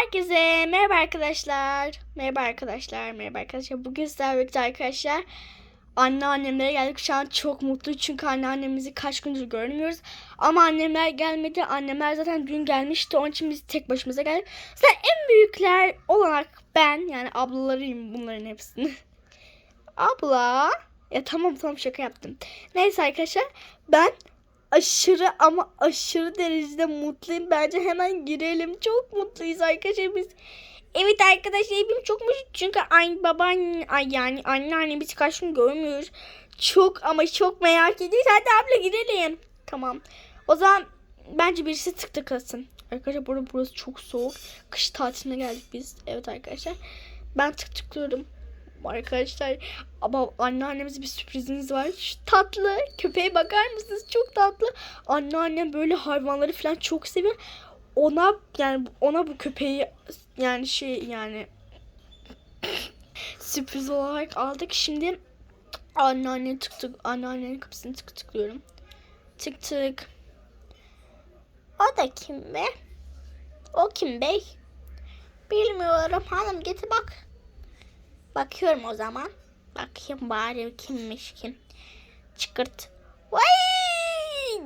Herkese merhaba arkadaşlar. Merhaba arkadaşlar. Merhaba arkadaşlar. Bugün sizlerle birlikte arkadaşlar anneannemlere geldik. Şu an çok mutluyuz çünkü anneannemizi kaç gündür görmüyoruz. Ama annemler gelmedi. Annemler zaten dün gelmişti. Onun için biz tek başımıza geldik. Zaten en büyükler olarak ben yani ablalarıyım bunların hepsini. Abla. Ya tamam tamam şaka yaptım. Neyse arkadaşlar ben aşırı ama aşırı derecede mutluyum. Bence hemen girelim. Çok mutluyuz arkadaşlar biz. Evet arkadaşlar hepim çok mutlu çünkü aynı baban ay yani anneannemizi kaç gün görmüyoruz. Çok ama çok merak ediyoruz. Hadi abla girelim. Tamam. O zaman bence birisi tık tıklasın. Arkadaşlar burada burası çok soğuk. Kış tatiline geldik biz. Evet arkadaşlar. Ben tık tıklıyorum. Arkadaşlar ama anneannemize bir sürprizimiz var. Şu tatlı köpeğe bakar mısınız? Çok tatlı. Anneannem böyle hayvanları falan çok seviyor. Ona yani ona bu köpeği yani şey yani sürpriz olarak aldık. Şimdi anneanne tık tık anneannenin kapısını tık tıklıyorum. Tık tık. O da kim be? O kim bey? Bilmiyorum hanım git bak. Bakıyorum o zaman. Bakayım bari kimmiş kim. Çıkırt. Vay!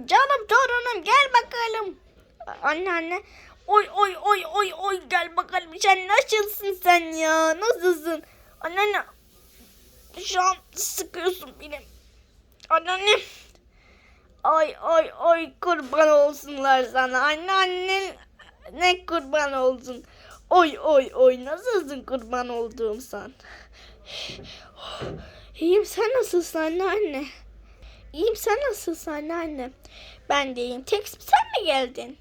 Canım torunum gel bakalım. Anne anne. Oy oy oy oy oy gel bakalım. Sen nasılsın sen ya? Nasılsın? Anne anne. Şu an sıkıyorsun beni. Anneanne. Ay ay ay kurban olsunlar sana. Anneannen ne kurban olsun. Oy oy oy nasılsın kurban olduğum sen. İyiyim sen nasılsın anneanne? İyiyim sen nasılsın anneanne? Ben de iyiyim. Tek sen mi geldin?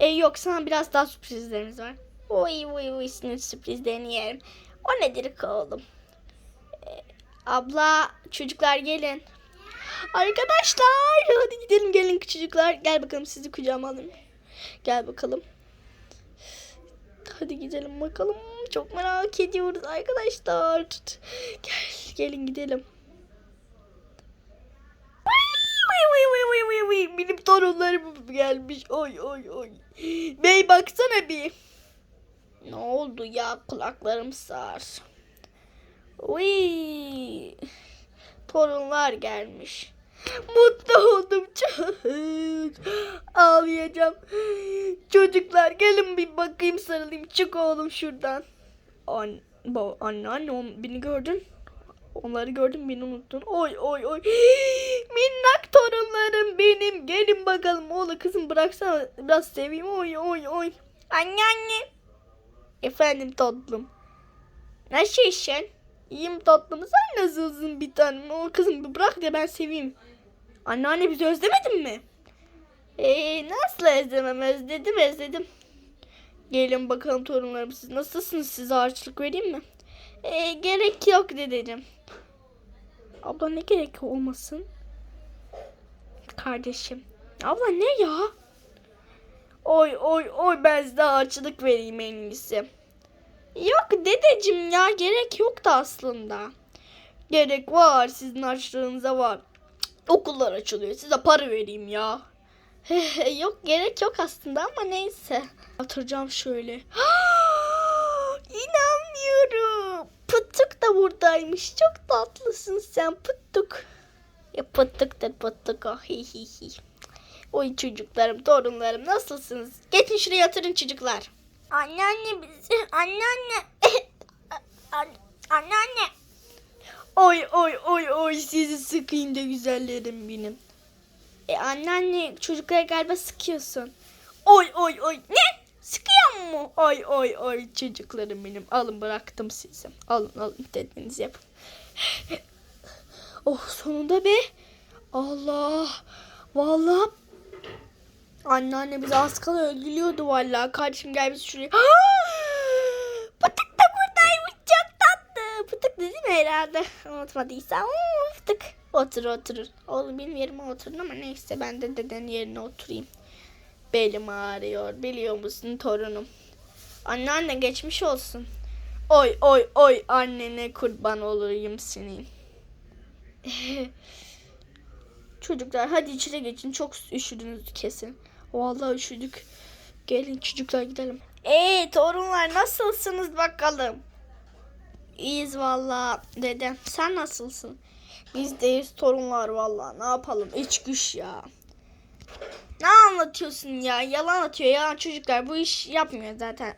E yok sana biraz daha sürprizlerimiz var. Oy oy oy sinir sürprizlerini yerim. O nedir ki oğlum? E, abla çocuklar gelin. Arkadaşlar hadi gidelim gelin çocuklar. Gel bakalım sizi kucağıma alayım. Gel bakalım. Hadi gidelim bakalım. Çok merak ediyoruz arkadaşlar. Gel gelin gidelim. Benim torunlarım gelmiş. Oy oy oy. Bey baksana bir. Ne oldu ya kulaklarım sağır. Uy. Torunlar gelmiş. Mutlu oldum çok. Ağlayacağım. Çocuklar gelin bir bakayım sarılayım. Çık oğlum şuradan. An ba anne anne on, beni gördün. Onları gördün beni unuttun. Oy oy oy. Minnak torunlarım benim. Gelin bakalım. Oğlum kızım bıraksana biraz seveyim. Oy oy oy. Anne anne. Efendim tatlım. Nasılsın? İyiyim tatlım. Sen nasılsın bir tanem? O kızım bırak da ben seveyim. Anneanne bizi özlemedin mi? Ee, nasıl özlemem? Özledim özledim. Gelin bakalım torunlarım siz nasılsınız? Size harçlık vereyim mi? Ee, gerek yok dedeciğim. Abla ne gerek olmasın? Kardeşim. Abla ne ya? Oy oy oy ben size harçlık vereyim en iyisi. Yok dedeciğim ya gerek yoktu aslında. Gerek var sizin harçlığınıza var. Okullar açılıyor size para vereyim ya. yok gerek yok aslında ama neyse. Atıracağım şöyle. İnanmıyorum. Pıttık da buradaymış. Çok tatlısın sen Pıttık. Ya pıttıktır pıttık o. Hi hi hi. Oy çocuklarım, torunlarım nasılsınız? Geçin şuraya yatırın çocuklar. Anneanne bizi, anneanne. An- anneanne. Oy oy oy oy sizi sıkayım da güzellerim benim. E anneanne çocuklara galiba sıkıyorsun. Oy oy oy ne? Sıkıyor mu? Oy oy oy çocuklarım benim. Alın bıraktım sizi. Alın alın dediğinizi yapın. oh sonunda be. Allah. Vallahi Anneanne bizi az kala öldürüyordu vallahi. Kardeşim gel biz şuraya. Pıtık da buradaymış çok tatlı. Pıtık dedi mi herhalde? Unutmadıysa. Oo, Pıtık. Otur oturur. Oğlum benim yerime oturun ama neyse ben de dedenin yerine oturayım. Belim ağrıyor biliyor musun torunum. Anneanne geçmiş olsun. Oy oy oy annene kurban olayım senin. Çocuklar hadi içeri geçin çok üşüdünüz kesin. Vallahi üşüdük. Gelin çocuklar gidelim. Ee torunlar nasılsınız bakalım? İyiyiz valla dedem. Sen nasılsın? Biz deyiz torunlar valla. Ne yapalım? İç güç ya. Ne anlatıyorsun ya? Yalan atıyor ya çocuklar. Bu iş yapmıyor zaten.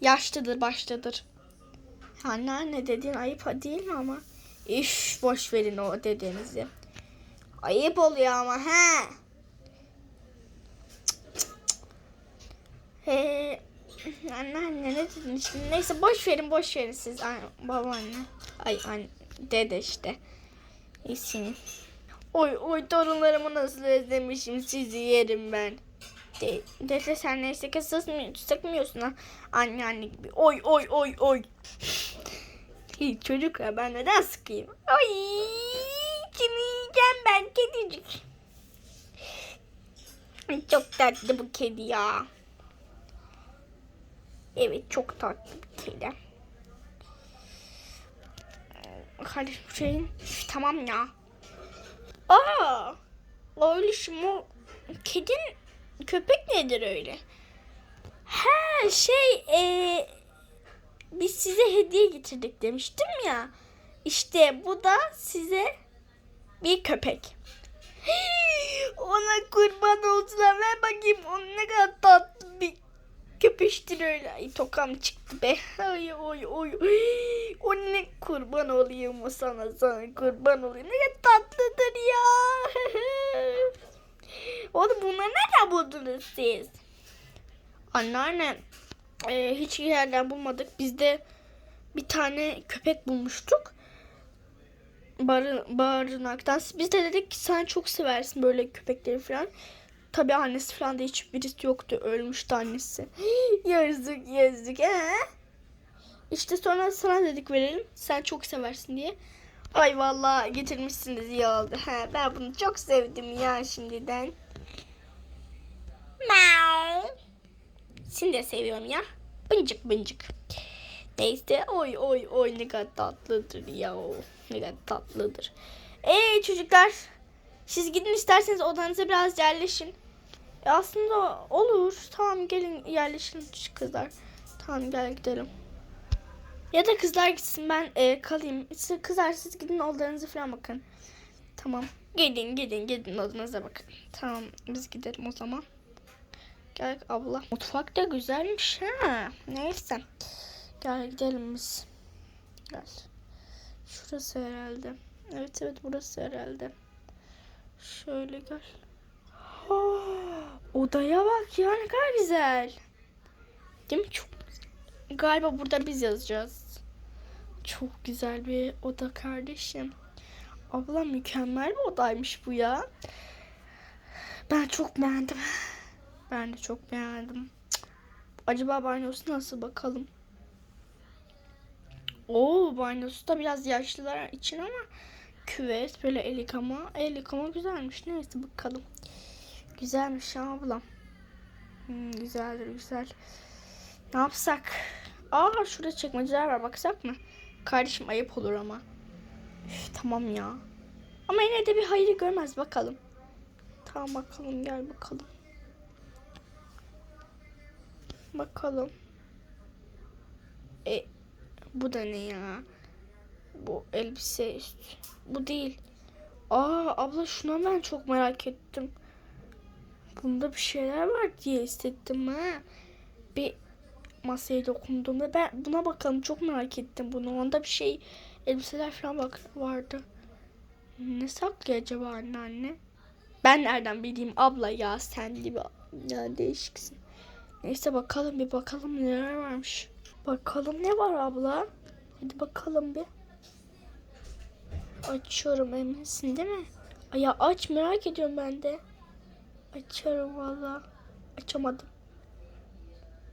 Yaşlıdır, baştadır. Anneanne dediğin ayıp değil mi ama? İş boş verin o dedenizi. Ayıp oluyor ama he. He. Anneanne ne dedin şimdi? Neyse boş verin boş verin siz babaanne. Ay anne dede işte. İyisin. Oy oy torunlarımı nasıl özlemişim sizi yerim ben. De, dede sen neyse ki sıkmıyor, sıkmıyorsun ha. Anne anne gibi. Oy oy oy oy. Hey, çocuklar ben neden sıkayım? Ay kimi yiyeceğim ben kedicik. Çok tatlı bu kedi ya. Evet çok tatlı bir kedi. Hadi Hüseyin. Üf, Tamam ya. Aa, öyle şimdi o kedin köpek nedir öyle? Ha şey e, biz size hediye getirdik demiştim ya. İşte bu da size bir köpek. Ona kurban olsunlar. Ver bakayım onun ne kadar tatlı bir köpeştir öyle. Ay tokam çıktı be. Ay oy oy. O ne kurban olayım o sana sana kurban olayım. Ne tatlıdır ya. Oğlum bunları nereden buldunuz siz? Anneanne e, hiç yerden bulmadık. Biz de bir tane köpek bulmuştuk. Barı, barınaktan. Biz de dedik ki sen çok seversin böyle köpekleri falan. Tabii annesi falan da hiçbirisi yoktu. Ölmüştü annesi. yazık yazık. Ee? İşte sonra sana dedik verelim. Sen çok seversin diye. Ay vallahi getirmişsiniz iyi oldu. Ha, ben bunu çok sevdim ya şimdiden. Meow. Seni de seviyorum ya. Bıncık bıncık. Neyse oy oy oy ne kadar tatlıdır ya. Ne kadar tatlıdır. Ee çocuklar siz gidin isterseniz odanıza biraz yerleşin. E aslında olur. Tamam gelin yerleşin kızlar. Tamam gel gidelim. Ya da kızlar gitsin ben e, kalayım. Siz kızlar siz gidin odanıza falan bakın. Tamam. Gidin gidin gidin odanıza bakın. Tamam biz gidelim o zaman. Gel abla. Mutfak da güzelmiş ha. Neyse. Gel gidelim biz. Gel. Şurası herhalde. Evet evet burası herhalde. Şöyle gel. Ha, odaya bak ya ne kadar güzel. Değil mi? Çok. Galiba burada biz yazacağız. Çok güzel bir oda kardeşim. Abla mükemmel bir odaymış bu ya. Ben çok beğendim. Ben de çok beğendim. Acaba banyosu nasıl bakalım? Oo banyosu da biraz yaşlılar için ama küvet böyle el yıkama. El yıkama güzelmiş. Neyse bakalım. Güzelmiş ya ablam. Hmm, güzeldir güzel. Ne yapsak? Aa şurada çekmeceler var baksak mı? Kardeşim ayıp olur ama. Üf, tamam ya. Ama yine de bir hayır görmez bakalım. Tamam bakalım gel bakalım. Bakalım. E bu da ne ya? Bu elbise üst. Bu değil. Aa abla şuna ben çok merak ettim. Bunda bir şeyler var diye hissettim ha. Bir masaya dokunduğumda ben buna bakalım çok merak ettim bunu. Onda bir şey elbiseler falan bak vardı. Ne saklıyor acaba anneanne? Ben nereden bileyim abla ya sen gibi ya değişiksin. Neyse bakalım bir bakalım neler varmış. Bakalım ne var abla? Hadi bakalım bir. Açıyorum eminsin değil mi? Ay ya aç merak ediyorum ben de. Açıyorum valla. Açamadım.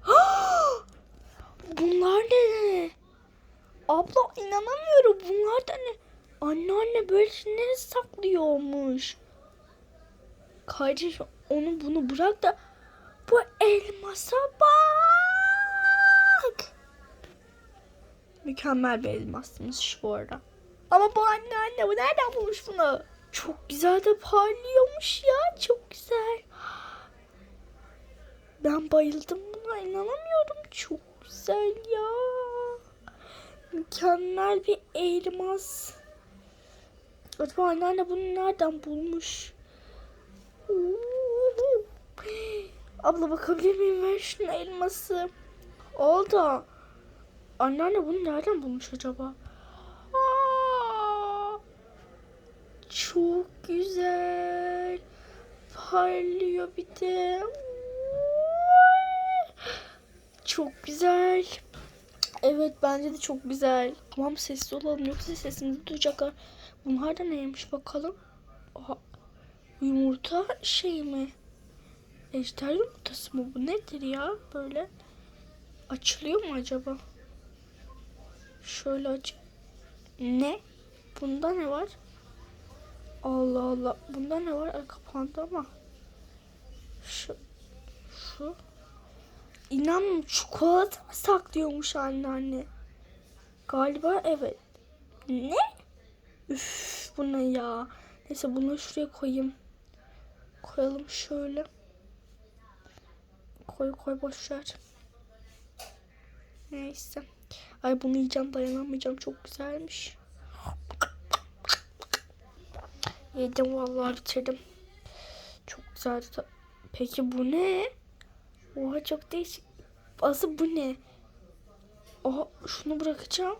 Bunlar ne? Abla inanamıyorum. Bunlar da ne? Anneanne böyle şeyleri saklıyormuş. Kardeş onu bunu bırak da bu elmasa bak. Mükemmel bir elmasmış bu arada. Ama bu anne anne bu nereden bulmuş bunu? Çok güzel de parlıyormuş ya. Çok güzel. Ben bayıldım buna inanamıyorum. Çok güzel ya. Mükemmel bir elmas. Acaba anneanne bunu nereden bulmuş? Abla bakabilir miyim? Ver şunu elması. Oldu. Anneanne bunu nereden bulmuş acaba? Aa, çok güzel. Parlıyor bir de. Çok güzel. Evet bence de çok güzel. Tamam sessiz olalım yoksa sesimizi duyacaklar. Bunlar da neymiş bakalım. Aha, yumurta şey mi? Ejder yumurtası mı bu nedir ya böyle? Açılıyor mu acaba? Şöyle aç. Ne? Bunda ne var? Allah Allah. Bunda ne var? Ay, kapandı ama. Şu. Şu. İnan çikolata mı saklıyormuş anneanne? Galiba evet. Ne? Üf bu ne ya? Neyse bunu şuraya koyayım. Koyalım şöyle. Koy koy boş ver. Neyse. Ay bunu yiyeceğim dayanamayacağım. Çok güzelmiş. Yedim vallahi bitirdim. Çok güzeldi. Peki bu ne? Oha çok değişik. Asıl bu ne? Oha şunu bırakacağım.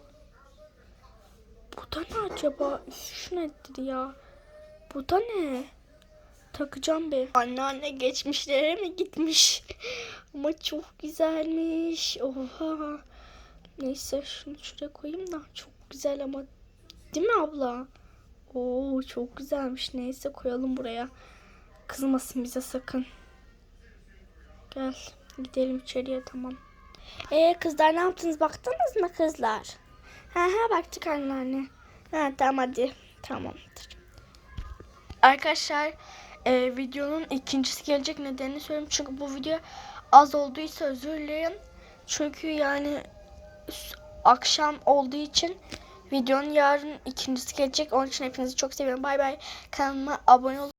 Bu da ne acaba? Şu nedir ya? Bu da ne? Takacağım bir. Anneanne geçmişlere mi gitmiş? Ama çok güzelmiş. Oha. Neyse şunu şuraya koyayım da. Çok güzel ama. Değil mi abla? Oo çok güzelmiş. Neyse koyalım buraya. Kızmasın bize sakın. Gel gidelim içeriye tamam. Ee kızlar ne yaptınız? Baktınız mı kızlar? Ha ha baktık anneanne. Ha tamam hadi. Tamamdır. Arkadaşlar e, videonun ikincisi gelecek nedenini söyleyeyim. Çünkü bu video az olduysa özür dilerim. Çünkü yani akşam olduğu için videonun yarın ikincisi gelecek. Onun için hepinizi çok seviyorum. Bay bay. Kanalıma abone olup